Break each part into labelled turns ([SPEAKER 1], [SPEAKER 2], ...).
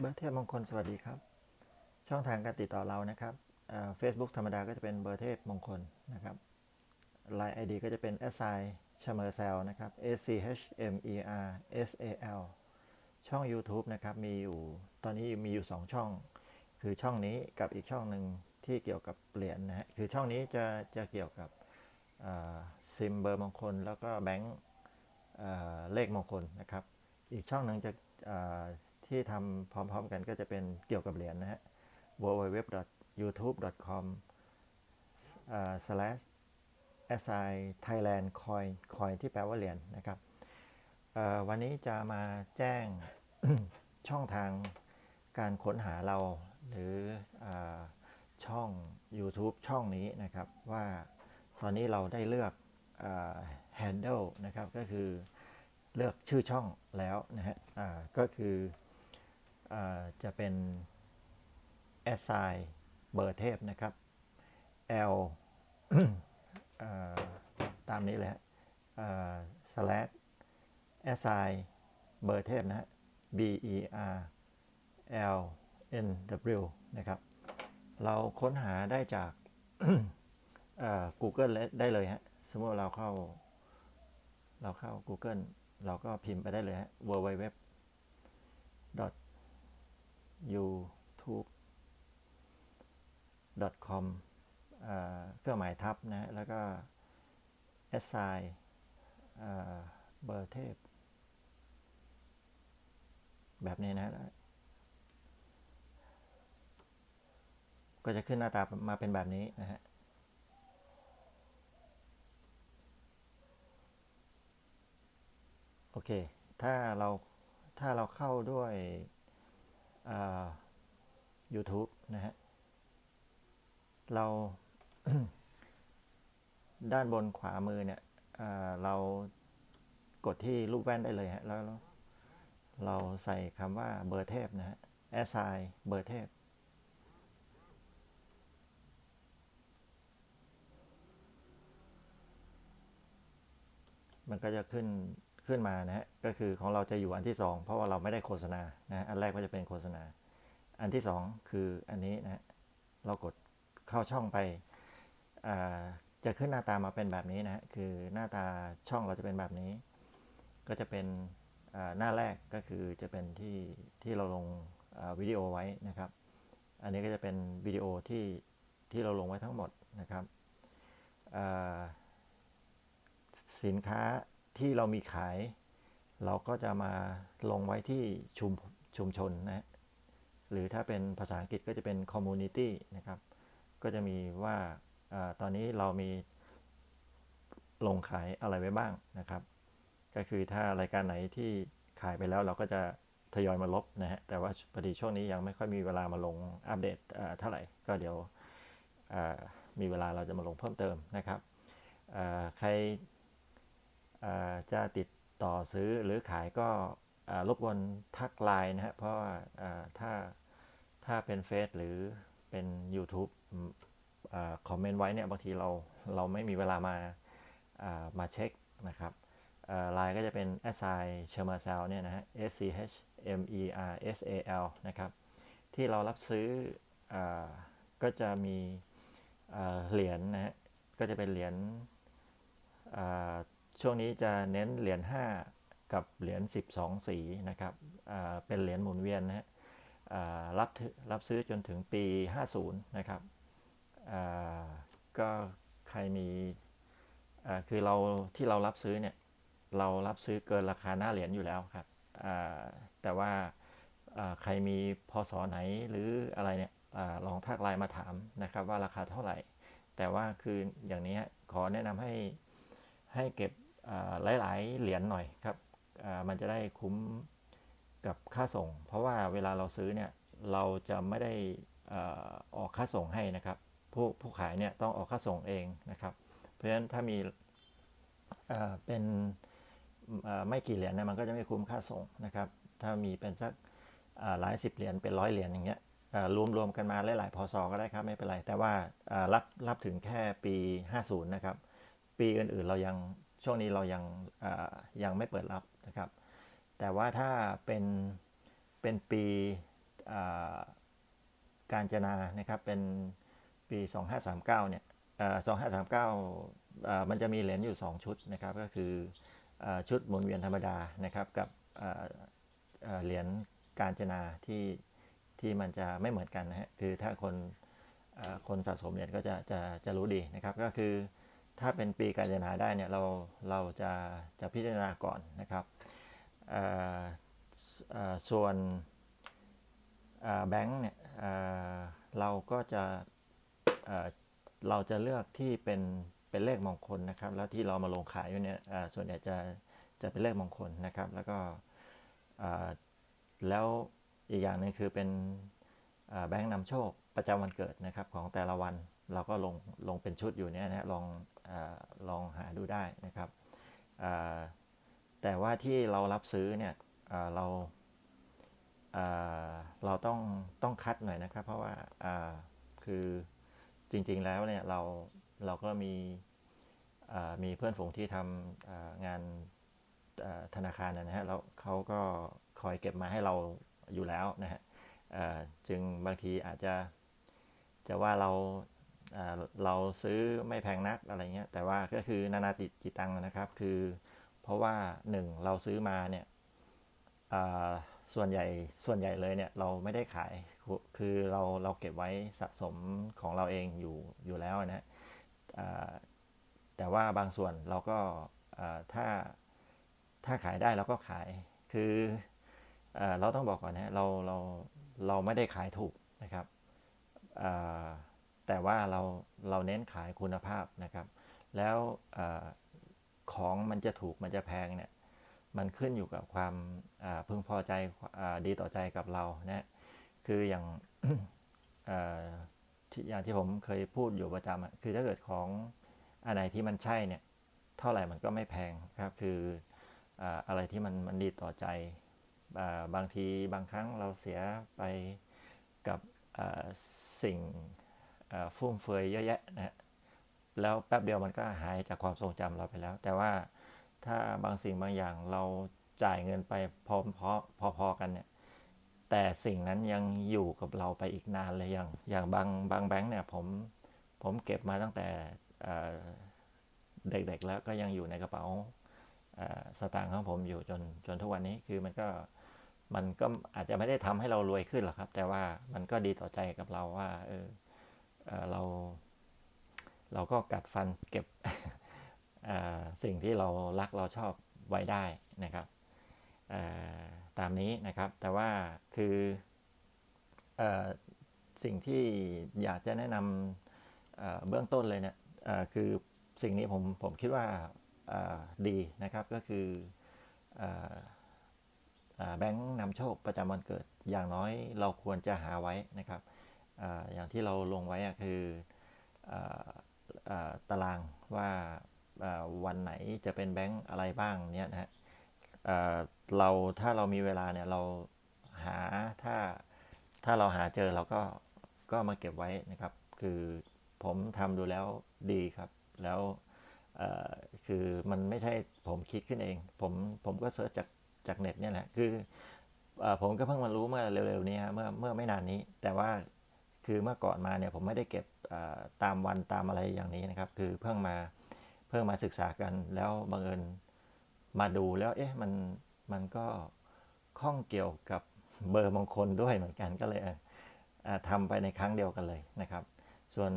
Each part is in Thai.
[SPEAKER 1] เบอร์เทพมงคลสวัสดีครับ ช่องทางการติดต่อเรานะครับเฟซบุ๊กธรรมดาก็จะเป็นเบอร์เทพมงคลนะครับไลน์ ID ก็จะเป็น s i ชเมอร์เซลนะครับ S C H M E R S A L ช่อง YouTube นะครับมีอยู่ตอนนี้มีอยู่ 2 ช่อง คือช่องนี้กับอีกช่องหนึ่งที่เกี่ยวกับเหรียญนะฮะคือช่องนี้จะจะเกี่ยวกับซิมเบอร์มงคล แล้วก็แบงค์เลขมงคลนะครับ อีกช่องหนึ่งจะ ที่ทำพร้อมๆกันก็จะเป็นเกี่ยวกับเหรียญนะฮะ www.youtube.com slash si thailand coin coin ที่แปลว่าเหรียญนะครับ วันนี้จะมาแจ้งช่องทางการค้นหาเราหรืออช่อง YouTube ช่องนี้นะครับ ว่าตอนนี้เราได้เลือกอ handle นะครับ ก็คือเลือกชื่อช่องแล้วนะฮะก็คือ จะเป็น s i เบอร์เทพนะครับ L ตามนี้เลยฮะ slash s i เบอร์เทพนะฮะ B E R L N W นะครับ เราค้นหาได้จาก Google ได้เลยฮะ สมมติเราเข้า เราเข้า Google เราก็พิมพ์ไปได้เลยฮะ www youtube com เอ่อเครื่องหมายทับนะ แล้วก็ s i เอ่อเบอร์เทพ แบบนี้นะ ก็จะขึ้นหน้าตามาเป็นแบบนี้นะฮะโอเค ถ้าเรา ถ้าเราเข้าด้วย YouTube นะฮะ เราด้านบนขวามือเนี่ยเรากดที่รูปแว่นได้เลยฮะ แล้วเราใส่คำว่าเบอร์เทพนะฮะ s i เบอร์เทพมันก็จะขึ้น ขึ้นมานะฮะก็คือของเราจะอยู่อันที่ 2 เพราะว่าเราไม่ได้โฆษณานะอันแรกก็จะเป็นโฆษณา อันที่ 2 คืออันนี้นะฮะเรากดเข้าช่องไปอ่าจะขึ้นหน้าตามาเป็นแบบนี้นะฮะคือหน้าตาช่องเราจะเป็นแบบนี้ ก็จะเป็นอ่าหน้าแรกก็คือจะเป็นที่ที่เราลงวิดีโอไว้นะครับ อันนี้ก็จะเป็นวิดีโอที่ที่เราลงไว้ทั้งหมดนะครับอ่าสินค้า ที่เรามีขาย เราก็จะมาลงไว้ที่ชุมชุมชนนะฮะหรือถ้าเป็นภาษาอังกฤษก็จะเป็น community นะครับ ก็จะมีว่าอาตอนนี้เรามีลงขายอะไรไว้บ้างนะครับ ก็คือถ้ารายการไหนที่ขายไปแล้วเราก็จะทยอยมาลบนะฮะ แต่ว่าพอดีช่วงนี้ยังไม่ค่อยมีเวลามาลงอัปเดตเท่าไหร่ ก็เดี๋ยวมีเวลาเราจะมาลงเพิ่มเติมนะครับใคร จะติดต่อซื้อหรือขายก็รบกวนทักไลน์นะฮะเพราะว่าถ้าถ้าเป็นเฟซหรือเป็น YouTube คอมเมนต์ไว้เนี่ยบางทีเราเราไม่มีเวลามามาเช็คนะครับไลน์ก็จะเป็น s i c h e m e r s e l เนี่ยนะฮะ S C H M E R S A L นะครับ ที่เรารับซื้ออก็จะมีเหรียญนะฮะก็จะเป็นเหรียญ ช่วงนี้จะเน้นเหรียญ5 กับเหรียญ12 สีนะครับเป็นเหรียญหมุนเวียนนะฮะรับถือรับซื้อจนถึงปี 50 นะครับก็ใครมีคือเราที่เรารับซื้อเนี่ยเรารับซื้อเกินราคาหน้าเหรียญอยู่แล้วครับแต่ว่าใครมีพศไหนหรืออะไรเนี่ยอลองทักไลน์มาถามนะครับว่าราคาเท่าไหร่ แต่ว่าคืออย่างนี้ขอแนะนำให้ให้เก็บ หลาย ๆ เหรียญหน่อยครับมันจะได้คุ้มกับค่าส่ง เพราะว่าเวลาเราซื้อเนี่ยเราจะไม่ได้อออกค่าส่งให้นะครับ ผู้ผู้ขายเนี่ยต้องออกค่าส่งเองนะครับ เพราะฉะนั้นถ้ามีเป็นไม่กี่เหรียญเนี่ยมันก็จะไม่คุ้มค่าส่งนะครับ ถ้ามีเป็นสักหลายสิบเหรียญเป็นร้อยเหรียญอย่างเงี้ยอ่ารวมกันมาหลายๆพศก็ได้ครับไม่เป็นไร แต่ว่าอ่ารับรับถึงแค่ปี 50 นะครับ ปีอื่นๆเรายัง ช่วงนี้เรายังยังไม่เปิดรับนะครับ แต่ว่าถ้าเป็นเป็นปีการจนานะครับเป็นปี 2539เนี่ยเอ่อ2539เอ่อมันจะมีเหรียญอยู่ 2 ชุดนะครับก็คืออชุดหมุนเวียนธรรมดานะครับกับเหรียญการจนาที่ที่มันจะไม่เหมือนกันนะฮะคือถ้าคนคนสะสมเหรียญก็จะจะจะรู้ดีนะครับก็คือ ถ้าเป็นปีการจนาได้เนี่ยเราเราจะจะพิจารณาก่อนนะครับส่วนแบงค์เนี่ยเเราก็จะเเราจะเลือกที่เป็นเป็นเลขมงคลนะครับ แล้วที่เรามาลงขายอยู่เนี่ยส่วนใหญ่จะจะเป็นเลขมงคลนะครับ แล้วก็แล้วอีกอย่างหนึงคือเป็นแบงค์นำโชค ประจำวันเกิดนะครับของแต่ละวันเราก็ลงลงเป็นชุดอยู่เนี่ยนะฮะลองอลองหาดูได้นะครับ แต่ว่าที่เรารับซื้อเนี่ยเราเราต้องต้องคัดหน่อยนะครับ เพราะว่าคือจริงๆแล้วเนี่ยเราเราก็มีมีเพื่อนฝูงที่ทำงานธนาคารนะฮะแล้วเขาก็คอยเก็บมาให้เราอยู่แล้วนะฮะจึงบางทีอาจจะ จะว่าเราเราซื้อไม่แพงนักอะไรเงี้ยแต่ว่าก็คือนานาจิตจิตังนะครับ คือเพราะว่าหนึ่งเราซื้อมาเนี่ยส่วนใหญ่ส่วนใหญ่เลยเนี่ยเราไม่ได้ขายคือเราเราเก็บไว้สะสมของเราเองอยู่อยู่แล้วนะแต่ว่าบางส่วนเราก็ถ้าถ้าขายได้เราก็ขายคือเอเราต้องบอกก่อนนะเราเราเราไม่ได้ขายถูกนะครับ แต่ว่าเราเราเน้นขายคุณภาพนะครับ แล้วอของมันจะถูกมันจะแพงเนี่ยมันขึ้นอยู่กับความาพึงพอใจอดีต่อใจกับเรานะคืออย่างอย่างที่ผมเคยพูดอยู่ประจำคือถ้าเกิดของอันไหนที่มันใช่เนี่ยเท่าไหร่มันก็ไม่แพงครับคืออะไรที่มันมันดีต่อใจบางทีบางครั้งเราเสียไปกับ สิ่งฟุ่มเฟือยเยอะแยะนะฮะแล้วแป๊บเดียวมันก็หายจากความทรงจำเราไปแล้ว แต่ว่าถ้าบางสิ่งบางอย่างเราจ่ายเงินไปพร้อมพอๆกันเนี่ยแต่สิ่งนั้นยังอยู่กับเราไปอีกนานเลยอย่างอย่างบางบางแบงค์เนี่ยผมผมเก็บมาตั้งแต่เด็กๆแล้วก็ยังอยู่ในกระเป๋าสตางค์ของผมอยู่จนจนทุกวันนี้คือมันก็ มันก็อาจจะไม่ได้ทำให้เรารวยขึ้นหรอกครับ แต่ว่ามันก็ดีต่อใจกับเราว่า เออเออเรา เราก็กัดฟันเก็บสิ่งที่เรารักเราชอบไว้ได้นะครับตามนี้นะครับ แต่ว่าคืออสิ่งที่อยากจะแนะนำเอ่อเบื้องต้นเลยเนี่ยคือสิ่งนี้ผมผมคิดว่าดีนะครับก็คืออ แบงค์นำโชคประจำวันเกิด อย่างน้อยเราควรจะหาไว้นะครับออย่างที่เราลงไว้คืออตารางว่าวันไหนจะเป็นแบงค์อะไรบ้างเนี่ยนะฮะเราถ้าเรามีเวลาเนี่ยเราหาถ้าถ้าเราหาเจอเราก็ก็มาเก็บไว้นะครับ คือผมทำดูแล้วดีครับ แล้วคือมันไม่ใช่ผมคิดขึ้นเอง ผมผมก็เสิร์ชจาก จากเน็ตเนี่ยแหละคืออผมก็เพิ่งมารู้เมื่อเร็วๆนี้ฮะเมื่อเมื่อไม่นานนี้ แต่ว่าคือเมื่อก่อนมาเนี่ยผมไม่ได้เก็บตามวันตามอะไรอย่างนี้นะครับ คือเพิ่งมาเพิ่งมาศึกษากันแล้วบังเอิญมาดูแล้วเอ๊ะมันมันก็ข้องเกี่ยวกับเบอร์มงคลด้วยเหมือนกันก็เลยเอ่อเอ่อทำไปในครั้งเดียวกันเลยนะครับ ส่วน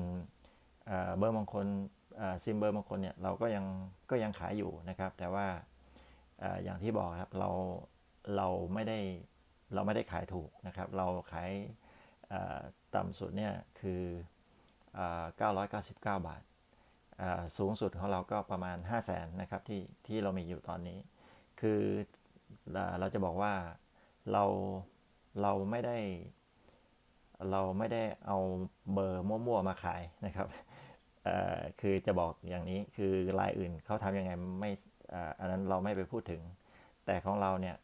[SPEAKER 1] เบอร์มงคลซิมเบอร์มงคลเนี่ยเราก็ยังก็ยังขายอยู่นะครับ แต่ว่า อย่างที่บอกครับเราเราไม่ได้เราไม่ได้ขายถูกนะครับ เราขายต่ำสุดเนี่ยคืออ999 บาท สูงสุดของเราก็ประมาณ 5 0 0แสนนะครับที่ที่เรามีอยู่ตอนนี้ คือเอเราจะบอกว่าเราเราไม่ได้ เราไม่ได้เอาเบอร์มั่วๆมาขายนะครับคือจะบอกอย่างนี้คือรายอื่นเขาทำยังไงไม่ อันนั้นเราไม่ไปพูดถึง แต่ของเราเนี่ย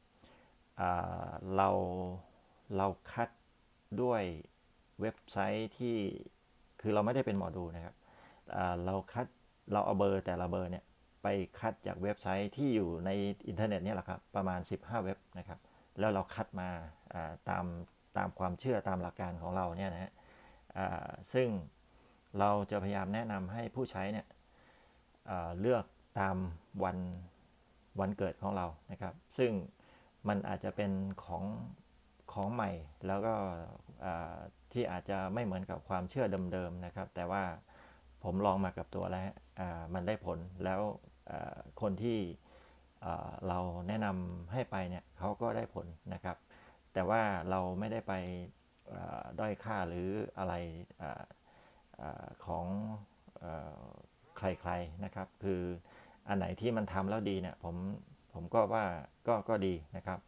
[SPEAKER 1] เราเราคัดด้วยเว็บไซต์ที่คือเราไม่ได้เป็นหมอดูนะครับเราคัดเราเอาเบอร์แต่ละเบอร์เนี่ยไปคัดจากเว็บไซต์ที่อยู่ในอินเทอร์เน็ตเนี่ยแหละครับประมาณ 15 เว็บนะครับ แล้วเราคัดมาตามตามความเชื่อตามหลักการของเราเนี่ยนะฮะซึ่งเราจะพยายามแนะนำให้ผู้ใช้เนี่ยเลือก ตามวันวันเกิดของเรานะครับ ซึ่งมันอาจจะเป็นของของใหม่ แล้วก็ที่อาจจะไม่เหมือนกับความเชื่อเดิมๆนะครับ แต่ว่าผมลองมากับตัวแล้วมันได้ผลแล้วคนที่เราแนะนำให้ไปเนี่ยเขาก็ได้ผลนะครับ แต่ว่าเราไม่ได้ไปด้อยค่าหรืออะไรออของอใครๆนะครับ คือ อันไหนที่มันทำแล้วดีเนี่ยผมผมก็ว่าก็ก็ดีนะครับ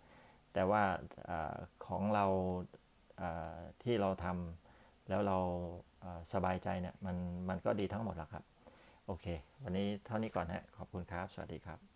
[SPEAKER 1] แต่ว่าอของเราที่เราทำแล้วเราสบายใจเนี่ยมันมันก็ดีทั้งหมดแล้วครับ โอเค วันนี้เท่านี้ก่อนฮะขอบคุณครับ สวัสดีครับ